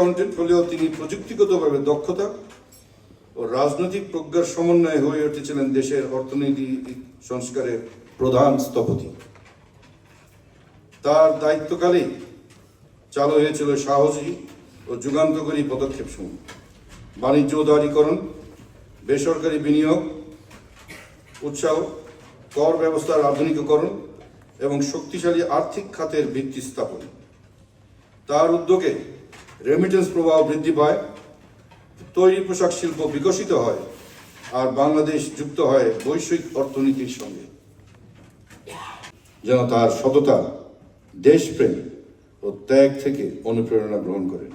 Accountant হলেও তিনি প্রযুক্তিগতভাবে দক্ষতা ও রাজনৈতিক প্রজ্ঞার সমন্বয়ে হয়ে উঠেছিলেন দেশের অর্থনৈতিক সংস্কারের প্রধান স্থপতি। তার দায়িত্বকালেই চালু হয়েছিল সাহসী ও যুগান্তকারী পদক্ষেপ সমূহ বাণিজ্য উদারীকরণ, বেসরকারি বিনিয়োগ, উৎসাহ, কর ব্যবস্থার আধুনিকীকরণ এবং শক্তিশালী আর্থিক খাতের ভিত্তি স্থাপন। তার উদ্যোগে রেমিটেন্স প্রবাহ বৃদ্ধি পায়, তৈরি পোশাক শিল্প বিকশিত হয়, আর বাংলাদেশ যুক্ত হয় বৈশ্বিক অর্থনীতির সঙ্গে। যেন তার সততা দেশপ্রেম ও ত্যাগ থেকে অনুপ্রেরণা গ্রহণ করেন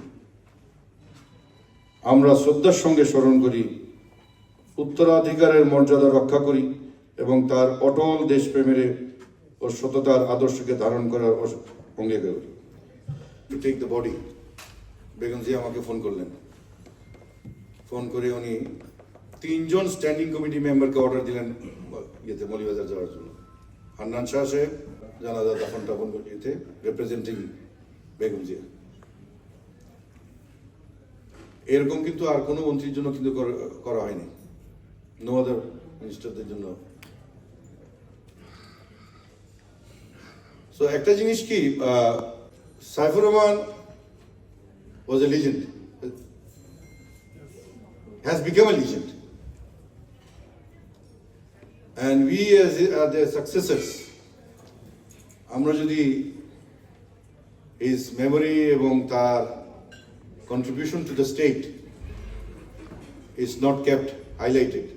আমরা শ্রদ্ধার সঙ্গে স্মরণ করি, উত্তরাধিকারের মর্যাদা রক্ষা করি এবং তার অটল দেশপ্রেমের ও সততার আদর্শকে ধারণ করার অঙ্গীকার করি। To take the body Begum Zia আমাকে ফোন করলেন। ফোন করে উনি তিনজন স্ট্যান্ডিং কমিটি মেম্বারকে অর্ডার দিলেন ইয়েতে মলিবাজার যাওয়ার জন্য। হান্নান শাহ সাহেব, জানাজা দাফন টাফন ইয়েতে রিপ্রেজেন্টিং বেগম জিয়া। এরকম কিন্তু আর কোনো মন্ত্রীর জন্য কিন্তু করা- হয়নি। নো আদার মিনিস্টারদের জন্য। সো একটা জিনিস কি Saifur Rahman was a legend, has become a legend. And we as are their successors, আমরা যদি his memory এবং তার contribution to the state is not kept highlighted.